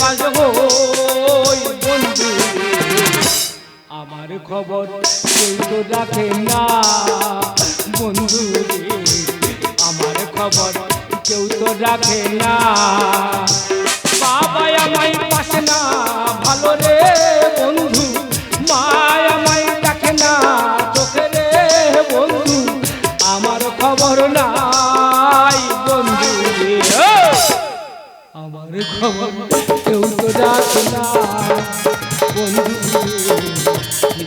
পাশ বন্ধু। আমার খবর কেউ তো রাখে না। বন্ধু আমার খবর কেউ তো রাখে না। বাবা আমায় পাশে না, ভালো রে বন্ধু। মা আমায় ডাকে না, চোখে রে বন্ধু। আমার খবর নাই বন্ধু রে। আমার খবর কেউ তো রাখে না বন্ধু রে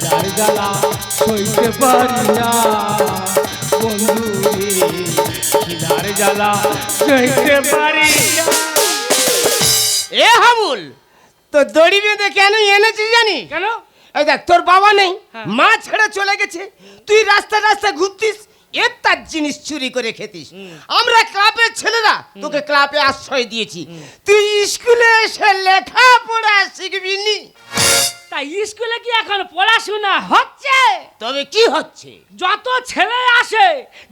যার জ্বালা সইতে পারি না বন্ধু যার জ্বালা সইতে পারি এ হাবুল তো দড়ি বেঁধে কেন এনেছিস জানি? কেন? এই দেখ তোর বাবা নেই হ্যাঁ। মা ছেড়ে চলে গেছে। তুই রাস্তা রাস্তা ঘুরতিস এর তার জিনিস চুরি করে খেতিস। আমরা ক্লাবের ছেলেরা তোকে ক্লাবে আশ্রয় দিয়েছি। তুই স্কুলে এসে লেখাপড়া শিখবি নি। তাই স্কুলে কি এখন পড়াশোনা হচ্ছে? তবে কি হচ্ছে? যত ছেলে আসে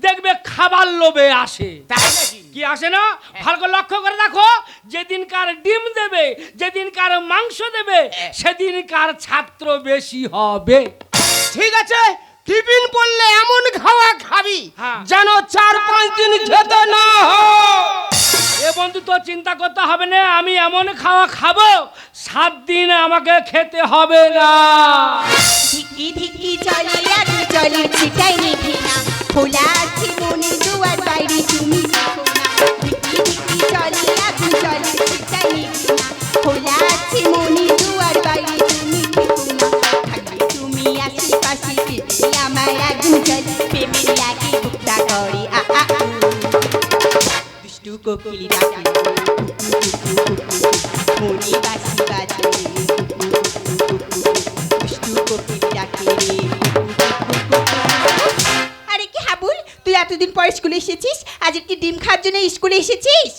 দেখবে খাবার লোভে আসে। তাই নাকি? কি আসে না? ভালো করে লক্ষ্য করে দেখো যেদিন কার ডিম দেবে যেদিন কার মাংস দেবে সেদিনকার ছাত্র বেশি হবে। ঠিক আছে টিফিন করলে এমন খাওয়া খাবি হ্যাঁ। যেন চার পাঁচ দিন খেতে না হ এ বন্ধু তো চিন্তা করতে হবে না আমি এমন খাওয়া খাব সাত দিন আমাকে খেতে হবে না। ধিকি ধিকি চলে চলে ছিটাই নিভি না। খোলা আছে মনে দুয়ার স্কুলে এসেছিস?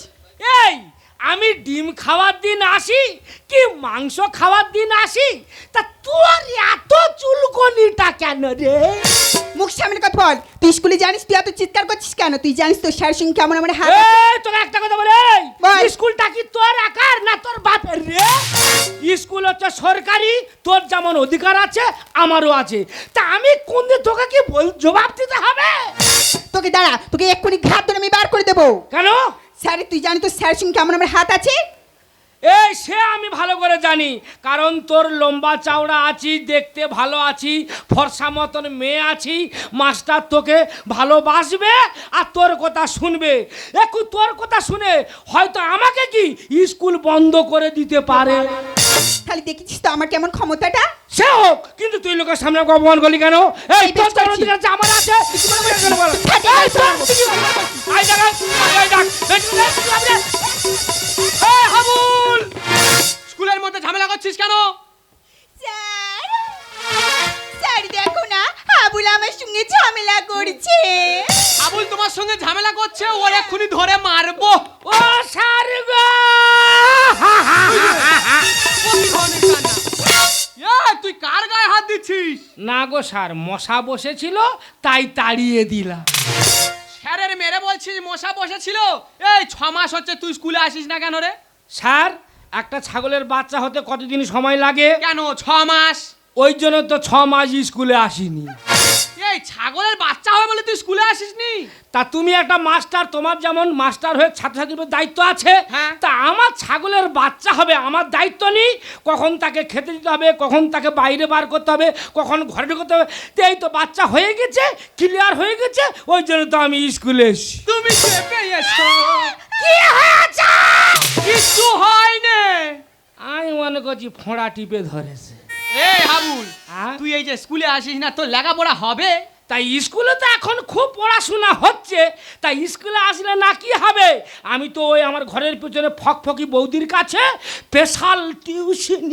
এই আমি ডিম খাওয়ার দিন আসি কি মাংস খাওয়ার দিন আসি? তা তোর এত চুলকনিটা কেন রে? মুখ সামনে কথা বল। তুই স্কুলে জানিস তুই এত চিৎকার করছিস কেন? তুই জানিস তোর স্যার সঙ্গে কেমন আমার হাত এই তোকে একটা কথা বলে এই, স্কুলটা কি তোর আকার না তোর বাপের রে? স্কুল হচ্ছে সরকারি তোর যেমন অধিকার আছে আমারও আছে। তা আমি কোন দিন তোকে কি বল জবাব দিতে হবে? তোকে দাঁড়া তোকে এক্ষুনি ঘাত ধরে আমি বার করে দেবো। কেন? স্যার তুই জানিস তো স্যার সিং কেমন আমার হাত আছে? এই সে আমি ভালো করে জানি কারণ তোর লম্বা চওড়া আছি দেখতে ভালো আছি ফর্সা মতন মেয়ে আছি মাস্টার তোকে ভালোবাসবে আর তোর কথা শুনবে। একটু তোর কথা শুনে হয়তো আমাকে কি স্কুল বন্ধ করে দিতে পারে? খালি দেখেছিস তো আমার কেমন ক্ষমতাটা? সে হোক কিন্তু তুই লোকের সামনে আমাকে অপমান করলি কেন? এই তোর তোর অধিকার আমার আছে। ডাক, ডাক। এই, হাবুল! স্কুলের মধ্যে ঝামেলা করছিস কেন? স্যার। আমার সঙ্গে ঝামেলা করছে। আবুল তোমার সঙ্গে ঝামেলা করছে ওর এক্ষুনি ধরে মারবো। ও সারে গো! তুই কার গায়ে হাত দিচ্ছিস? না গো স্যার মশা বসেছিল তাই তাড়িয়ে দিলাম। স্যারের মেরে বলছিস মশা বসেছিল? এই ছ মাস হচ্ছে তুই স্কুলে আসিস না কেন রে? স্যার একটা ছাগলের বাচ্চা হতে কতদিন সময় লাগে? কেন ছ মাস? ওই জন্য তো ছ মাস স্কুলে আসিনি। এই ছাগলের বাচ্চা হবে বলে তুই স্কুলে আসিসনি? তা তুমি একটা মাস্টার তোমার যেমন মাস্টার হয়ে ছাত্রছাত্রীর দায়িত্ব আছে হ্যাঁ। তা আমার ছাগলের বাচ্চা হবে আমার দায়িত্ব নেই কখন তাকে খেতে দিতে হবে কখন তাকে বাইরে বার করতে হবে কখন ঘরে ঢুকতে হবে। তো এই তো বাচ্চা হয়ে গেছে ক্লিয়ার হয়ে গেছে ওই জন্য তো আমি স্কুলে এসেছি। তুমি চেপে এসো। কি হয়েছে? কিচ্ছু হয়নি। আমি মনে করছি ফোঁড়া টিপে ধরেছে। হাবুল হ্যাঁ? তুই এই যে স্কুলে আসিস না তোর লেখাপড়া হবে? তাই স্কুলে তো এখন খুব পড়াশোনা হচ্ছে। তাই স্কুলে আসলে না কি হবে? আমি তো ওই আমার ঘরের পেছনে ফকফকি বৌদির কাছে স্পেশাল টিউশন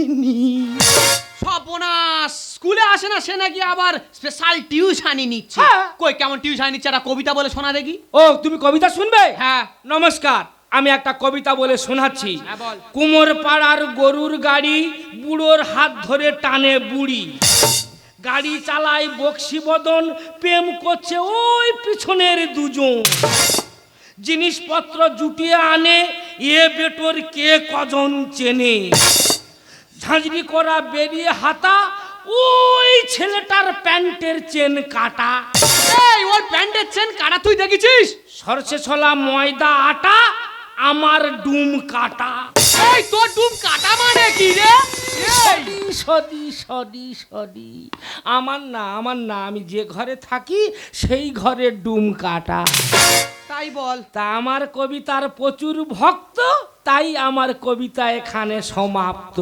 সর্বনাশ! স্কুলে আসে না সে নাকি আবার স্পেশাল টিউশানি নিচ্ছে। হ্যাঁ। কই কেমন টিউশানি নিচ্ছে? একটা কবিতা বলে শোনা দেখি। ও তুমি কবিতা শুনবে? হ্যাঁ। নমস্কার। আমি একটা কবিতা বলে শোনাচ্ছি। হ্যাঁ, কুমোর পাড়ার গরুর গাড়ি বুড়োর হাত ধরে টানে বুড়ি। গাড়ি চালায় বক্সি বদন প্রেম করছে ওই পিছনের দুজন। জিনিসপত্র জুটিয়ে আনে এ বেটোর কে কজন চেনে। ঝাঁঝরি করা বেরিয়ে হাতা ওই ছেলেটার প্যান্টের চেন কাটা। এই ওর প্যান্টের চেন কাটা তুই দেখেছিস? সরষে ছোলা ময়দা আটা আমার ডুম কাটা। এই তোর ডুব কাটা মানে কি রে? এই, সদি সদি সদি। আমার না আমার না আমি যে ঘরে থাকি সেই ঘরে ডুম কাটা। তাই বল। তা আমার কবিতার প্রচুর ভক্ত তাই আমার কবিতা এখানে সমাপ্ত।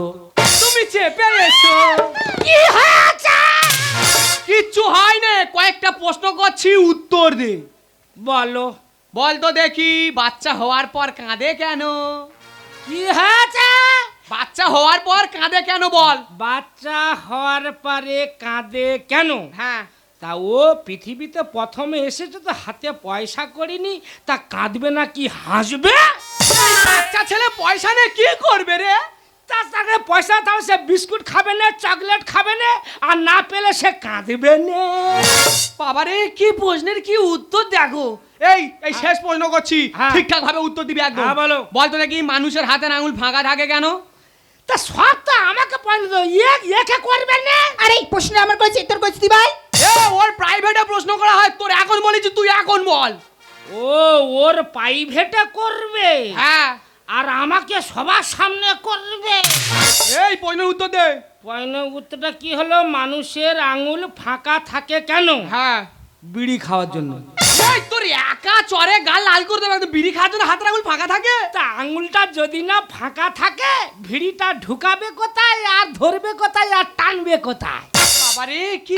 তুমি চেপে এসো। কি হয়েছে? কিচ্ছু হয় না কয়েকটা প্রশ্ন করছি উত্তর দে। বলো। বল তো দেখি বাচ্চা হওয়ার পর কাঁদে কেন? কি হয়েছে? বাচ্চা হওয়ার পর কাঁদে কেন বল? বাচ্চা হওয়ার পরে কাঁদে কেন? হ্যাঁ। তা ও পৃথিবীতে প্রথমে এসেছে তো হাতে পয়সা করিনি তা কাঁদবে না কি হাসবে? বাচ্চা ছেলে পয়সা নিয়ে কি করবে রে? তাকে পয়সা তাও সে বিস্কুট খাবে না চকলেট খাবে না আর না পেলে সে কাঁদবে না। বাবারে কি প্রশ্নের কি উত্তর দেখো? এই এই শেষ প্রশ্ন করছি। ঠিকঠাক ভাবে উত্তর দিবি একদম। হ্যাঁ, বলো। বল তো দেখি মানুষের হাতের আঙুল ফাঁকা থাকে কেন? তা সব তো আমাকে পয়েন্ট দাও ইয়ে একে করবে না? আরে এই প্রশ্ন আমার কাছে তোর কাছে দি ভাই? এ ওর প্রাইভেটে প্রশ্ন করা হয় তোর এখন বলেছি তুই এখন বল। ও ওর প্রাইভেটে করবে? হ্যাঁ। আর আমাকে সবার সামনে করবে? এই প্রশ্নের উত্তর দে। পয়েন্ট উত্তরটা কি হলো? মানুষের আঙুল ফাঁকা থাকে কেন? হ্যাঁ। বিড়ি খাওয়ার জন্য। এই তোর একা চরে গাল লাল করে দেবে একদম বিড়ি খাওয়ার জন্য হাতের আঙুল ফাঁকা থাকে? তা আঙুলটা যদি না ফাঁকা থাকে ভিড়িটা ঢুকাবে কোথায় আর ধরবে কোথায় আর টানবে কোথায়? বাবারে কি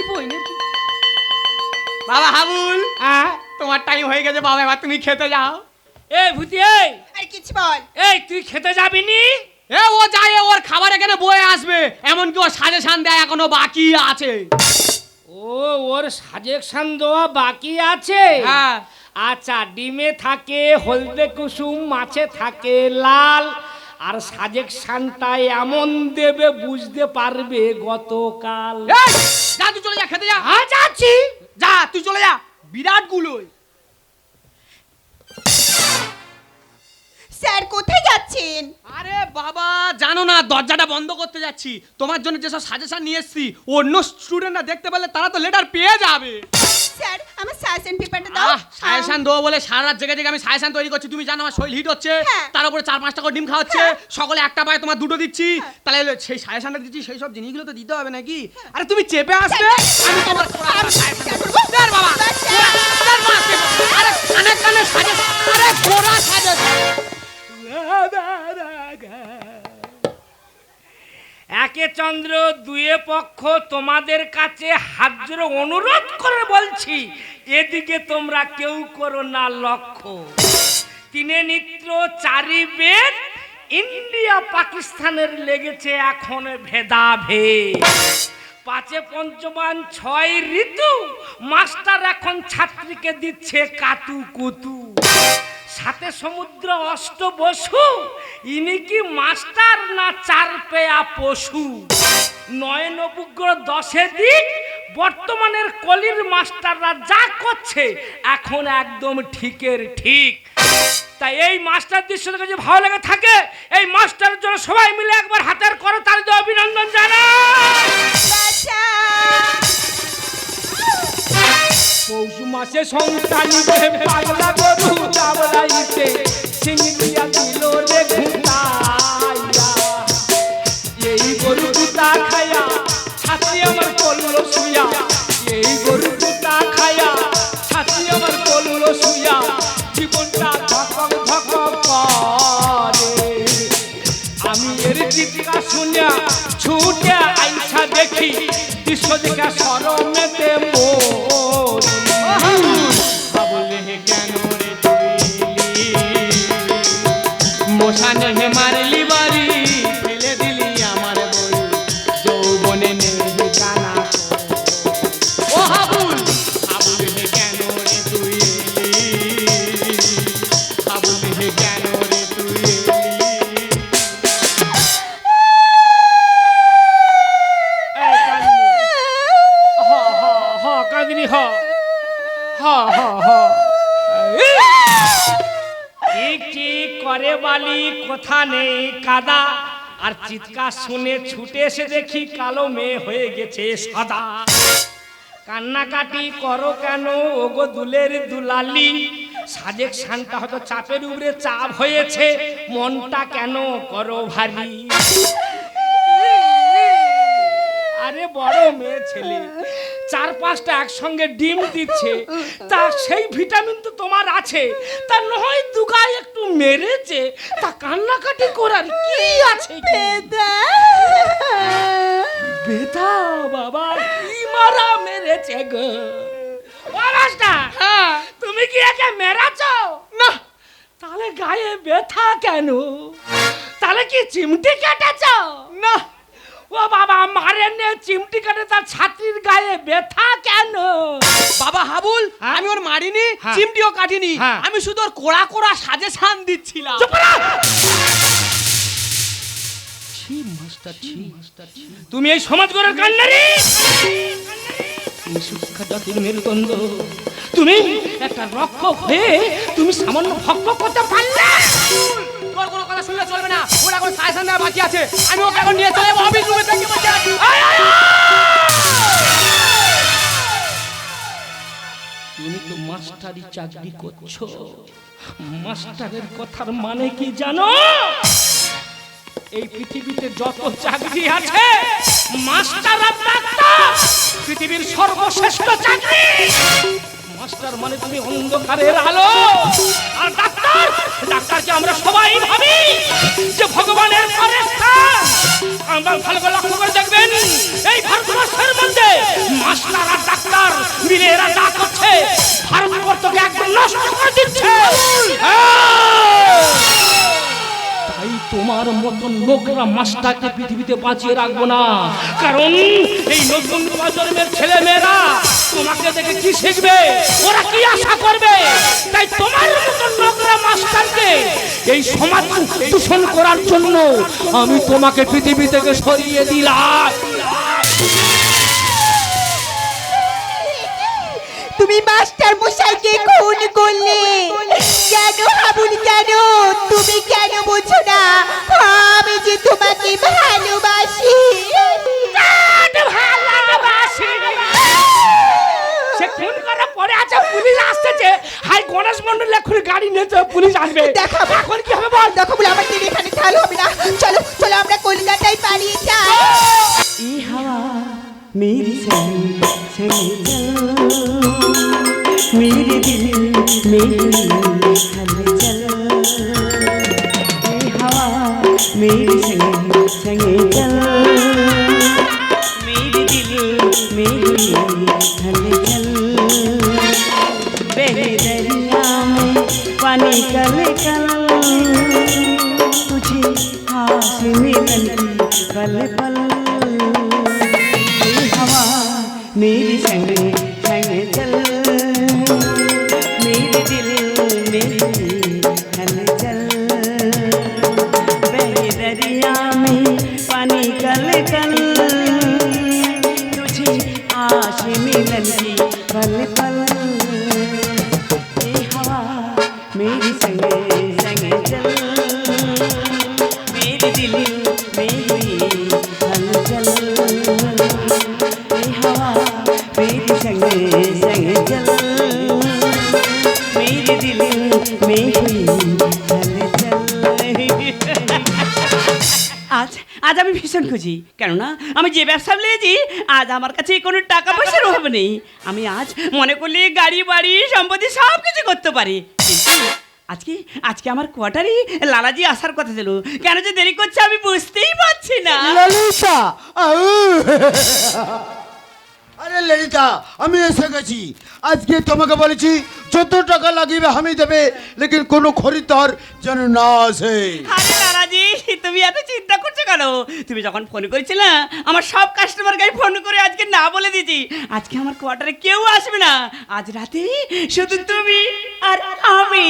বাবা হাবুল হ্যাঁ? তোমার টাইম হয়ে গেছে বাবা এবার তুমি খেতে যাও। এই ভূতি এই! আর কিছু বল। এই তুই খেতে যাবি নি? এ ও যায় ওর খাবার এখানে বয়ে আসবে? এমনকি ও সাজেশন দেয় এখনও বাকি আছে। ও ওর সাজেকশন দেওয়া বাকি আছে। হ্যাঁ। আচ্ছা ডিমে থাকে হলদে কুসুম মাছে থাকে লাল। আর সাজেকশনটা এমন দেবে বুঝতে পারবে গতকাল। যা তুই চলে যা খেতে যা। হ্যাঁ যাচ্ছি। যা তুই চলে যা। বিরাট গুলোই স্যার কোথায় যাচ্ছেন? আরে বাবা জানো না দরজাটা বন্ধ করতে যাচ্ছি। তোমার জন্য যেসব সাজেশন নিয়ে এসছি অন্য স্টুডেন্টরা দেখতে পেলে তারা তো লেটার পেয়ে যাবে। স্যার আমার সাজেশন পেপারটা দাও। সাজেশন দেবো বলে সারা রাত জেগে জেগে আমি সাজেশন তৈরি করছি। তুমি জানো আমার শরীর হিট হচ্ছে হ্যাঁ। তার উপরে চার পাঁচটা করে ডিম খাওয়াচ্ছে সকলে একটা পায় তোমার দুটো দিচ্ছি তাহলে সেই সাজেশনটা দিচ্ছি সেই সব জিনিসগুলো তো দিতে হবে নাকি? আরে তুমি চেপে আসবে? আমি তোমার দেখ বাবা। দেখ মা, আরে কানে কানে সাজেশন আরে ঘোড়া সাজেশন একে চন্দ্র, দুয়ে পক্ষ, তোমাদের কাছে হাত জোড়ে অনুরোধ করে বলছি, এদিকে তোমরা কেউ করো না লক্ষ্য। তিনে নিত্র, চারি বেদ, ইন্ডিয়া, পাকিস্তানের লেগেছে এখন ভেদাভেদ। পাঁচে পঞ্চমান, ছয় ঋতু, মাস্টার এখন ছাত্রীকে দিচ্ছে কাতু কুতু। সাথে সমুদ্র অষ্ট বসু, ইনি কি মাস্টার না চার পেয়া পশু? নয় নবুগ্র দশে দিক, বর্তমানের কলির মাস্টাররা যা করছে, এখন একদম ঠিকের ঠিক। তাই এই মাস্টার দৃশ্যটা যদি ভালো লেগে থাকে, এই মাস্টারের জন্য সবাই মিলে একবার হাতের করো তার অভিনন্দন বাচ্চা পৌষ মাসে সংসারিতে পাগলা গরু চাবলাইতে সিংড়িয়া দিল রে ঘুমাইয়া এই গরু দুটা খায়া, ছাতি আমার করল শুয়া এই গরু দুটা খায়া, ছাতি আমার করল শুয়া জীবনটা ধকক ধকক করে। আমি এর চিৎকার শুনিয়া ছুটে আইসা দেখি দৃশ্য দেখা সরমেতে চিৎকার শুনে ছুটে এসে দেখি কালো মেয়ে হয়ে গেছে সাদা। কান্নাকাটি করো কেন ওগো দুলের দুলালি? সাজেক শানটা হয়তো চাপের উপরে চাপ হয়েছে, মনটা কেন করো ভারী? আরে বড় মেয়ে ছেলে। চার পাঁচটা একসঙ্গে ডিম দিচ্ছে তা সেই ভিটামিন তো তোমার আছে। তা নয় দুগায় একটু মেরেছে তা কান্নাকাটি করার কি আছে কি? বেটা বাবা কি মারা মেরেছে গো? হ্যাঁ। তুমি কি একে মেরাছ? না। তাহলে গায়ে ব্যথা কেন? তাহলে কি চিমটি কেটেছ? না। ও বাবা মারে নে চিমটি কাটে তার ছাত্রীর গায়ে। ব্যথা কেন? বাবা হাবুল হ্যাঁ? আমি ওর মারিনি হ্যাঁ। চিমটিও কাটিনি। হ্যাঁ। আমি শুধু ওর কোড়া কোড়া সাজেশন দিচ্ছিলাম! তুমি এই সমাজ গড়ের কান্নারি? তুমি শিক্ষা জাতির মেরুদণ্ড। তুমি একটা রক্ষক হয়ে তুমি সামান্য ভক্ত করতে পারলে? কথা শুনলে চলবে না। ওর এখন সাজেশন দেওয়া বাকি আছে। আমি ওকে এখন নিয়ে চলে অফিস রুমে থেকে আয়! তুমি তো মাস্টারি চাকরি করছ। মাস্টারের কথার মানে কি জানো? এই পৃথিবীতে যত চাকরি আছে, মাস্টার আর ডাক্তার, পৃথিবীর সর্বশ্রেষ্ঠ চাকরি। মাস্টার মানে তুমি অন্ধকারের আলো। আর ডাক্তার, ডাক্তারকে আমরা সবাই ভাবি যে ভগবানের স্থান আমরা ভালো করে লক্ষ্য করে দেখবেন, এই ভারতবর্ষের মধ্যে মাস্টার আর ডাক্তার মিলে এরা যা করছে, ভারতবর্ষকে একদম নষ্ট করে দিচ্ছে! তাই তোমার মতন লোকরা মাস্টারকে পৃথিবীতে বাঁচিয়ে রাখব না। কারণ এই নতুন প্রজন্মের ছেলে মেয়েরা তোমাকে দেখে কি শিখবে? ওরা কি আশা করবে? তাই তোমার মতন লোকরা মাস্টারকে এই সমাজ দূষণ করার জন্য আমি তোমাকে পৃথিবী থেকে সরিয়ে দিলাম। তুমি মাস্টার মশাইকে খুন করলে। কেন হাবুল কেন? তুমি কেন বোঝো না? আমি যে তোমাকে ভালোবাসি। ভালোবাসি সে খুন করা পরে আছে পুলিশ আসতেছে হাই গণেশ মন্ডল এখন গাড়ি নিয়ে চলে, পুলিশ আসবে দেখো এখন কি হবে বল দেখো বলে আমার দিন এখানে ভালো হবে না চলো চলো আমরা কলকাতায় পালিয়ে যাই ये हवा मेरी सही सही मेरे दिल मेरी हलचल ये हवा मेरी संगे संगे चल मेरे दिल मेरी हलचल बहे पानी कल कल तुझे आस मिलन पल पल। संग चल मेरे दिल मेरी हलचल ये हवा मेरी संग संग चल मेरे दिल मेरी हलचल আজ আজ আমি ভীষণ খুশি কেননা আমি যে ব্যবসা নিয়েছি আজ আমার কাছে কোনো টাকা পয়সার অভাব নেই আমি আজ মনে করলে গাড়ি বাড়ি সম্পত্তি সব কিছু করতে পারি কিন্তু আজকে আজকে আমার কোয়ার্টারে লালাজি আসার কথা ছিল কেন যে দেরি করছে আমি বুঝতেই পারছি না! আরে ললিতা আমি এসে গেছি। আজকে তোমাকে বলেছি যত টাকা লাগিবে আমি দেবে লেকিন কোনো খরিদ্দার যেন না আসে। আরে লালাজি তুমি এত চিন্তা করছ কেন? তুমি যখন ফোন করেছিলে আমার সব কাস্টমারকে আমি ফোন করে আজকে না বলে দিয়েছি। আজকে আমার কোয়ার্টারে কেউ আসবে না। আজ রাতে শুধু তুমি আর আমি!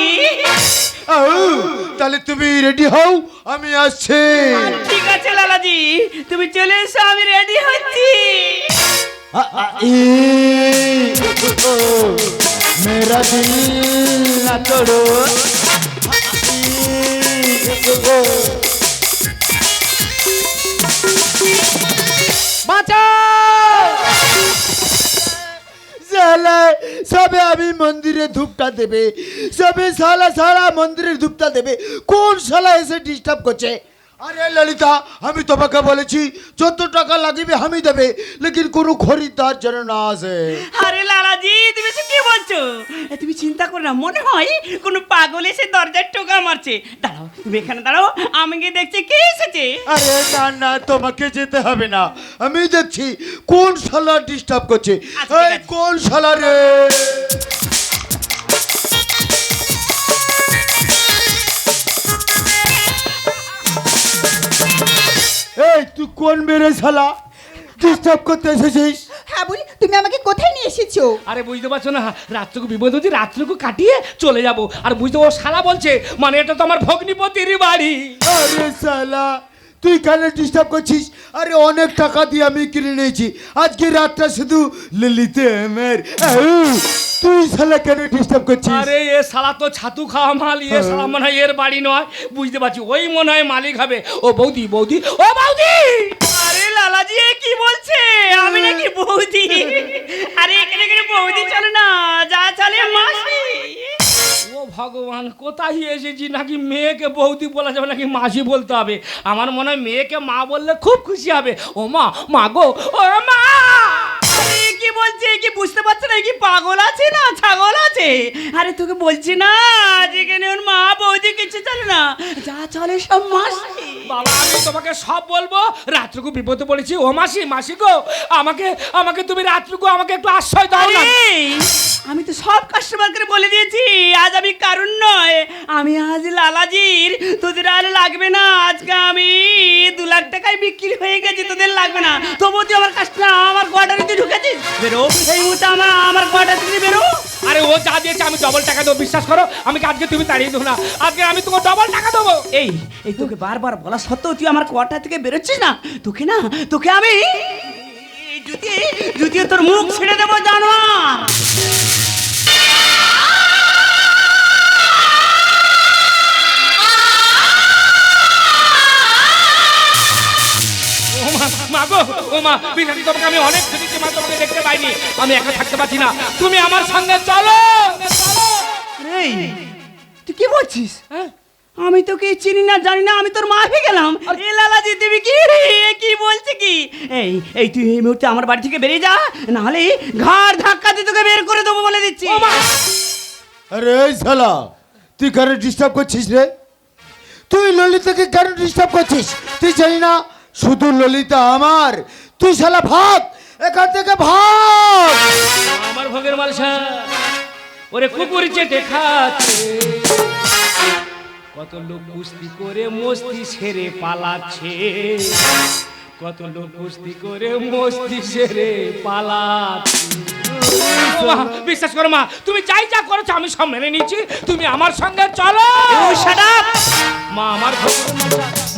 তাহলে তুমি রেডি হও আমি আসছি। ঠিক আছে লালাজি তুমি চলে এসো আমি রেডি হচ্ছি। আ, আ, ই, সালা সবে আমি মন্দিরে ধূপটা দেবে সবে সালা সারা মন্দিরে ধূপটা দেবে কোন শালা এসে ডিস্টার্ব করছে? আরে ললিতা আমি তোমাকে বলেছি যত টাকা লাগবে আমি দেবে লেকিন কোনো খরিদ্দার যেন না আসে। আরে লালাজি তুমি সে কি বলছো? তুমি চিন্তা করো না মনে হয় কোনো পাগল এসে দরজার টোকা মারছে। দাঁড়াও তুমি এখানে দাঁড়াও আমি গিয়ে দেখছি কে এসেছে। আরে না না তোমাকে যেতে হবে না। আমি দেখছি কোন শালা ডিস্টার্ব করছে। আচ্ছা, এই কোন শালা রে? কোন বেড়ে শালা? ডিস্টার্ব করতে এসেছিস? হ্যাঁ বলি তুমি আমাকে কোথায় নিয়ে এসেছ? আরে বুঝতে পারছ না রাত্রকু বিপদ হচ্ছে রাত্রকু কাটিয়ে চলে যাব। আর বুঝতে ও শালা বলছে মানে এটা তো আমার ভগ্নিপতির বাড়ি। আরে শালা তুই কেন ডিস্টার্ব করছিস? আরে অনেক টাকা দিয়ে আমি কিনে নিয়েছি। আজকে রাতটা শুধু লিলিতে মের তুই শালা কেন ডিস্টার্ব করছিস? আরে এ শালা তো ছাতু খাওয়া মাল এ শালা মনে হয় এর বাড়ি নয়। বুঝতে পারছি ওই মনে হয় মালিক হবে। ও বৌদি বৌদি ও বৌদি! ভগবান, কোথায় এসেছি? নাকি মেয়েকে বৌদি বলা যাবে, নাকি মাসি বলতে হবে? আমার মনে হয় মেয়েকে মা বললে খুব খুশি হবে। ও মা মা গো, ও মা! কি বলছি? কি বুঝতে পারছে না? কি পাগল আছে না? ছাগল আছে? আরে, তোকে বলছি না, যেখানে ওর মা বৌদি কিছু চলে না, যা চলে সব মাসি। বাবা আমি তোমাকে সব বলব। রাত্রকু বিপদে পড়েছি। ও মাসি মাসি গো আমাকে আমাকে তুমি রাত্রকু আমাকে একটু আশ্রয় দাও না। আমি তো সব কাস্টমারকে বলে দিয়েছি আজ আমি কারণ নয় আমি আজ লালাজির তোদের আর লাগবে না আজকে আমি দু লাখ টাকায় বিক্রি হয়ে গেছে তোদের লাগবে না। তবুও তুই আমার কাস্টমার আমার কোয়ার্টারে তুই ঢুকেছিস? বেরো এই মুহূর্তে আমার আমার কোয়ার্টার থেকে বেরো। আরে ও যা দিয়েছে আমি ডবল টাকা দেবো বিশ্বাস করো আমি আজকে তুমি তাড়িয়ে দেবো না। আজকে আমি তোমাকে ডবল টাকা দেবো। এই এই তোকে বারবার বলা সত্ত্বেও তুই আমার কোয়ার্টার থেকে বেরোচ্ছিস না? তোকে না তোকে আমি জুতি জুতিয়ে তোর মুখ ছেড়ে দেবো জানোয়ার! মা গো ও মা তোমাকে আমি অনেক খুঁজেছি মা তোমাকে দেখতে পাইনি। আমি একা থাকতে পারছি না। তুমি আমার সঙ্গে চলো। এই তুই কি বলছিস? হ্যাঁ? আমি তোকে চিনি না জানি না আমি তোর মা হয়ে গেলাম। এ লালাজি তুমি কি এ কি বলছে কি? এই এই তুই এই মুহূর্তে আমার বাড়ি থেকে বেরিয়ে যা নাহলে ঘাড় ধাক্কা দিয়ে তোকে বের করে দেবো বলে দিচ্ছি। আরে এই শালা তুই কেন ডিস্টার্ব করছিস রে? তুই ললিতাকে কেন ডিস্টার্ব করছিস? তুই জানি না শুধু ললিতা আমার। তুই শালা ভাগ এখান থেকে ভাগ। আমার ভোগের মালসা ওরে কুকুর চেটে খাচ্ছে। কত লোক কুস্তি করে মস্তি সেরে পালাচ্ছে। কত লোক কুস্তি করে মস্তি সেরে পালাচ্ছে। বিশ্বাস করো মা তুমি যাই যা করেছ আমি সব মেনে নিচ্ছি তুমি আমার সঙ্গে চলো। মা আমার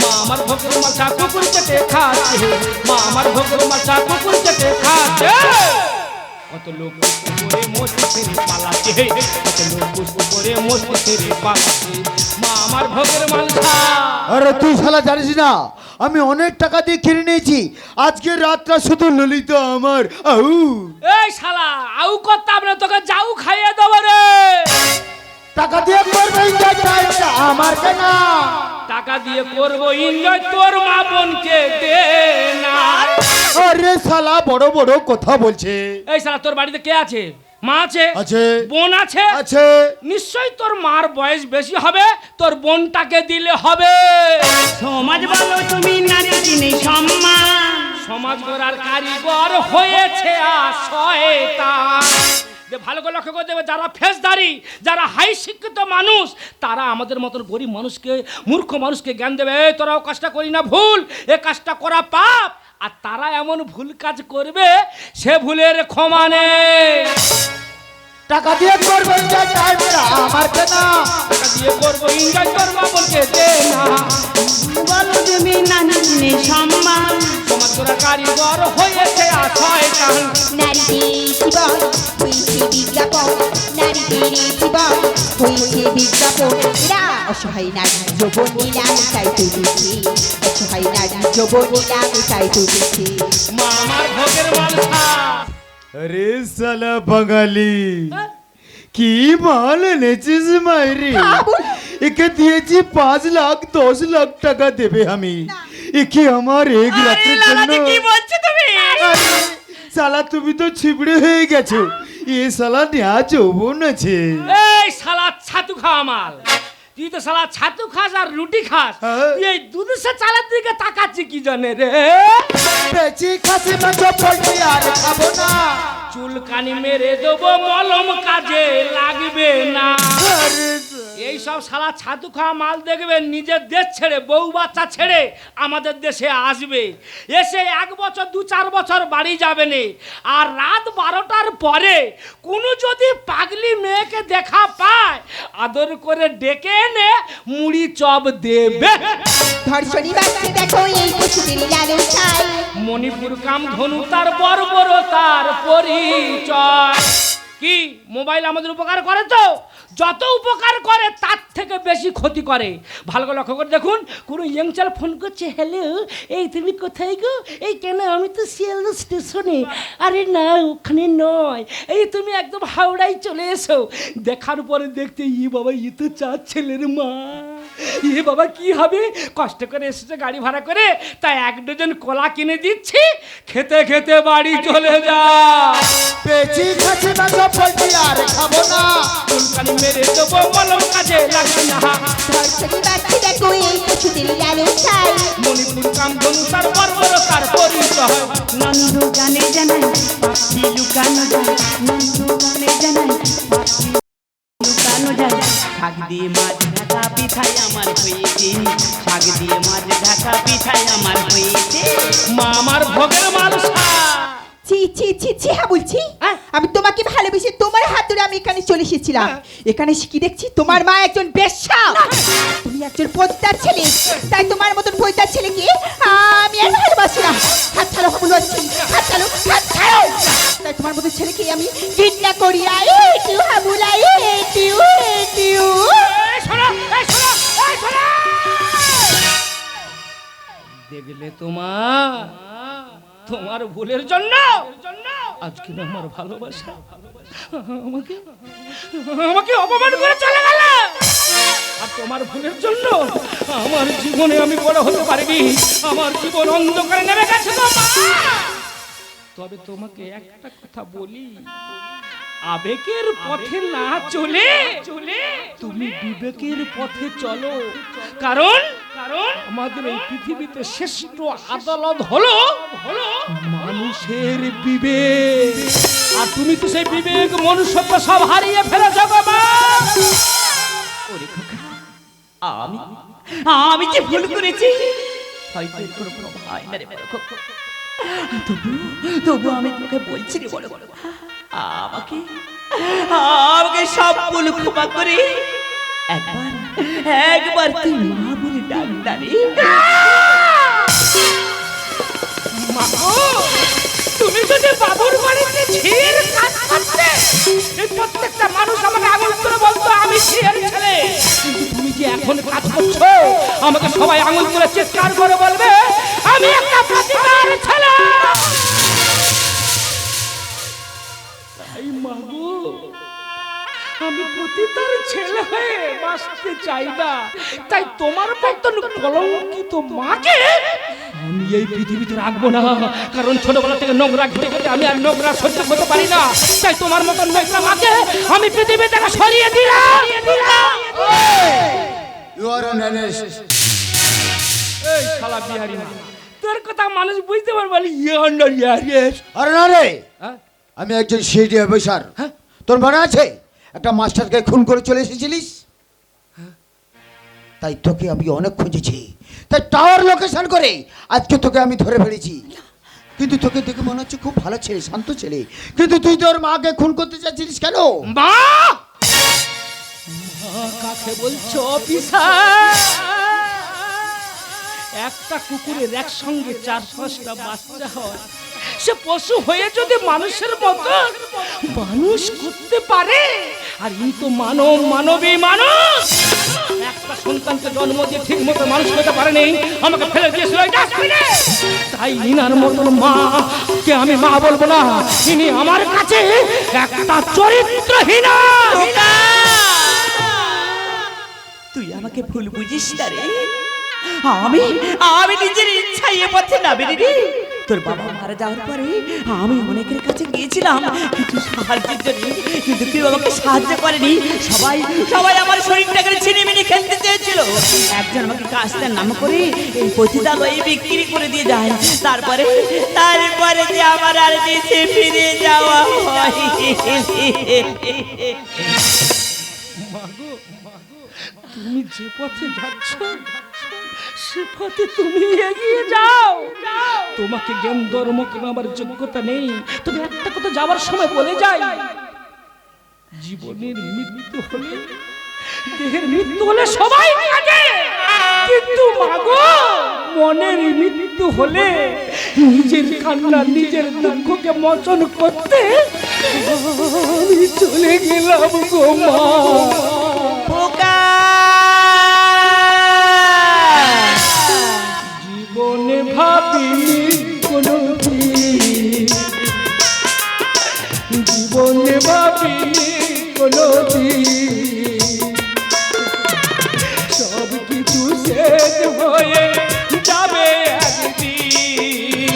মা আমার ভোগের মালসা কুকুর চেটে খাচ্ছে। মা আমার ভোগের মালসা কুকুর চেটে খাচ্ছে। কত লোক কুস্তি করে করে মা আমার ভোগের মালসা আরে তুই শালা জানিস না আমি অনেক টাকা দিয়ে কিনে নিয়েছি। আজকে রাতটা শুধু ললিতা আমার আউ। এই শালা আউ করতাম না তোকে যাও খাইয়ে দেবো রে। টাকা দিয়ে করবে আমার কেন। টাকা দিয়ে করব এনজয় তোর মা বোনকে দে না। আরে শালা বড় বড় কথা বলছে। এই শালা তোর বাড়িতে কে আছে? মা আছে? আছে। বোন আছে? আছে। নিশ্চয়ই তোর মার বয়স বেশি হবে তোর বোনটাকে দিলে হবে। সমাজ বলো তুমি নারী দিনে সম্মান। সমাজ করার কারিগর হয়েছে আর শয়তান। যে ভালো করে লক্ষ্য করে দেবে যারা ফেসদারি যারা হাই শিক্ষিত মানুষ তারা আমাদের মতন গরিব মানুষকে মূর্খ মানুষকে জ্ঞান দেবে "এই, তোরাও কাজটা করি না ভুল। এ কাজটা করা পাপ। আর তারা এমন ভুল কাজ করবে সে ভুলের ক্ষমা নেই। টাকা দিয়ে করবে আমার কেন টাকা দিয়ে করব এনজয় করব বলছে না। বলো তুমি নারী দিনে সম্মান। সমাজ করার কারিগর হয়েছে আর শয়তান এরা অসহায় নারী যৌবন নিলাম তাই অসহায় নারী আরে সালা বাঙালি কি মাল এনেছিস মাইরি। একে দিয়েছি পাঁচ লাখ দশ লাখ টাকা দেবে আমি একে আমার এক রাতের জন্য সালা তুমি তো ছিবড়ে হয়ে গেছো এ সালা নেয়া যৌবন আছে এই শালা ছাতু খাওয়া মাল তুই তো শালা ছাতু খাস আর রুটি খাস। হ্যাঁ। তুই এই দুধ সে চালার দিকে তাকাচ্ছি কি জানে রে? পেঁচি খাসি পোল্ট্রি আর খাব না। চুলকানি মেরে দেবো মলম কাজে লাগবে না। এই সব শালা ছাতু খাওয়া মাল দেখবে নিজের দেশ ছেড়ে বউ বাচ্চা ছেড়ে আমাদের দেশে আসবে। এসে এক বছর দু চার বছর বাড়ি যাবে নে। আর রাত বারোটার পরে কোনো যদি পাগলি মেয়েকে দেখা পায় আদর করে ডেকে এনে মুড়ি চপ দেবে। মণিপুর কাম ধনু তার বর্বরতার পরিচয়। কি? মোবাইল আমাদের উপকার করে তো। যত উপকার করে, তার থেকে বেশি ক্ষতি করে। ভালো করে লক্ষ্য করে দেখুন, কোনো ইয়ংচাল ফোন করছে, হ্যালো, এই তুমি কোথায় গো? এই কেন? আমি তো শিয়ালদা স্টেশনে। আরে না, ওখানে নয়। এই তুমি একদম হাওড়ায় চলে এসো। দেখার পরে দেখতে, ই বাবা ই তো চার ছেলের মা। এ বাবা কি হবে? কষ্ট করে এসেছে গাড়ি ভাড়া করে? তাই এক ডজন কলা কিনে দিচ্ছি। খেতে খেতে বাড়ি চলে যা পেছি পেঁচি খাসি মাংস পোল্ট্রি আর খাব না। চুলকানি মেরে দেবো মলম কাজে লাগবে না। ধর্ষণী বাচ্চা দেখো এই পশুদের লালসায় মণিপুর কাম ধনু তার বর্বরতার পরিচয়। নন্দ গানে জানাই পাখি লুকানো যায়। নন্দ গানে জানাই পাখি যায়। শাক দিয়ে মাছ ঢাকা পিঠাই আমার হয়েছে। শাক দিয়ে মাছ ঢাকা পিঠাই আমার হয়েছে। মা আমার ভোগের মালসা ছি ছি ছি ছি হ্যাঁ বলছি। হ্যাঁ। আমি তোমাকে ভালোবেসে তোমার হাত ধরে আমি এখানে চলে এসেছিলাম। এখানে কি দেখছি? তোমার মা একজন বেশ্যা। তুমি একজন পদ্মার ছেলে। তাই তোমার মতন পদ্মার ছেলেকে আমি আর ভালোবাসি না হাত ছাড়ো বলছি হাত ছাড়ো হাত ছাড়ো। তাই তোমার মতন ছেলেকে আমি ঘৃণা করি। আই দেখলে তোমার তোমার ভুলের জন্য আজকে আমার ভালোবাসা আমাকে আমাকে অপমান করে চলে গেল। আর তোমার ভুলের জন্য আমার জীবনে আমি বড় হতে পারিনি। আমার জীবন অন্ধকারে নেমে গেছে তবে তোমাকে একটা কথা বলি। আবেগের পথে না চলে চলে তুমি বিবেকের পথে চলো। কারণ কারণ আমাদের এই পৃথিবীতে শ্রেষ্ঠ আদালত হলো হলো মানুষের বিবেক। আর তুমি তো সেই বিবেক মনুষ্যত্ব সব হারিয়ে ওরে খোকা, আমি আমি যে ভুল করেছি? হয়তো কোনো প্রভাব হয় না রে। তবু তবু আমি তোকে বলছি রে বড় আমাকে আমাকে সব ভুল ক্ষমা করে একবার একবার তুই মা বলে ডাক দাঁড়ি তুমি যে বাবুর বাড়িতে কাজ করতে এই প্রত্যেকটা মানুষ আমাকে আঙুল করে বলতো, আমি ঝিয়ের ছেলে। তুমি যে এখন কাজ করছ? আমাকে সবাই আঙুল করে চিৎকার করে বলবে, আমি একটা প্রতিকার ছেলে। তাই মাগো, আমি পতিতার ছেলে হয়ে বাঁচতে চাই না। তাই তোমার মতন কলঙ্কিত মাকে আমি এই পৃথিবীতে রাখব না। কারণ ছোটবেলা থেকে নোংরা ঘেটে ঘেটে আমি আর নোংরা সহ্য করতে পারি না। তাই তোমার মতন নোংরা মাকে আমি পৃথিবী থেকে সরিয়ে দিলাম। ইউ আর অন এই শালা বিহারি তোর কথা মানুষ বুঝতে পারবে না। ইয়ে অন্য ইয়ে আরে। না রে। হ্যাঁ? আমি একজন সিডি অফিসার। হ্যাঁ? তোর মনে আছে? একটা মাস্টারকে খুন করে চলে এসেছিলিস? তাই তোকে আমি অনেক খুঁজেছি। তাই টাওয়ার লোকেশন করে আজকে তোকে আমি ধরে ফেলেছি। কিন্তু তোকে দেখে মনে হচ্ছে খুব ভালো ছেলে শান্ত ছেলে। কিন্তু তুই তোর মাকে খুন করতে চাচ্ছিলিস কেন? মা! মা কাকে বলছো অফিসার? একটা কুকুরের একসঙ্গে চার পাঁচটা বাচ্চা হয়। সে পশু হয়ে যদি মানুষের মতো মানুষ করতে পারে আর এই তো মানব মানবী একটা সন্তানকে জন্ম দিয়ে ঠিক মতো মানুষ করতে পারেনি। আমাকে ফেলে দিয়েছিল তাই ইনার মতন মা কে আমি মা বলব না, ইনি আমার কাছে একটা চরিত্রহীনা। তুই আমাকে ভুল বুঝিস না রে। আমি আমি নিজের ইচ্ছায় এ পথে নামিনি রে। তোর বাবা মারা যাওয়ার পরে আমি অনেকের কাছে গিয়েছিলাম। কিছু সাহায্যের জন্য, কিন্তু কেউ আমাকে সাহায্য করেনি। সবাই সবাই আমার শরীরটাকে ছিনিমিনি খেলতে চেয়েছিল। একজন আমাকে কাজটার নাম করে এই পতিতালয়ে বিক্রি করে দিয়ে যায়। তারপরে তারপরে যে আমার আর দেশে ফিরে যাওয়া হয়। তুমি যে পথে যাচ্ছ সে পথে তুমি এগিয়ে যাও। তোমাকে জ্ঞান, ধর্ম কেনাবার যোগ্যতা নেই। তুমি একটা কথা যাওয়ার সময় বলে যাই। জীবনের মৃত্যু হলে, দেহের মৃত্যু হলে সবাই কাঁদে কিন্তু মাগো, মনের মৃত্যু হলে নিজের কান্না, নিজের দুঃখকে মোচন করতে আমি চলে গেলাম গো কোনো জীবনে ভাবিনি কোনো সব কিছু শেষ হয়ে একদিন।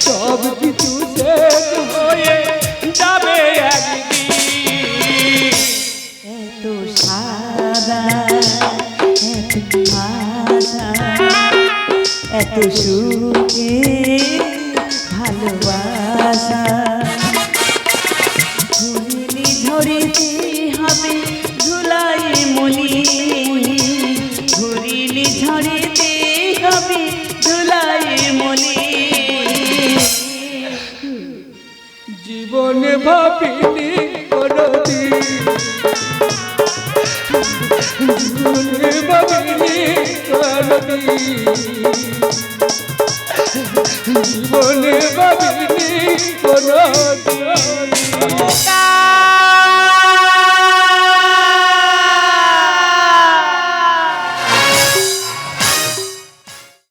সব কিছু শেষ হয়ে যাবে একদিন। এত সাদা, এত আশা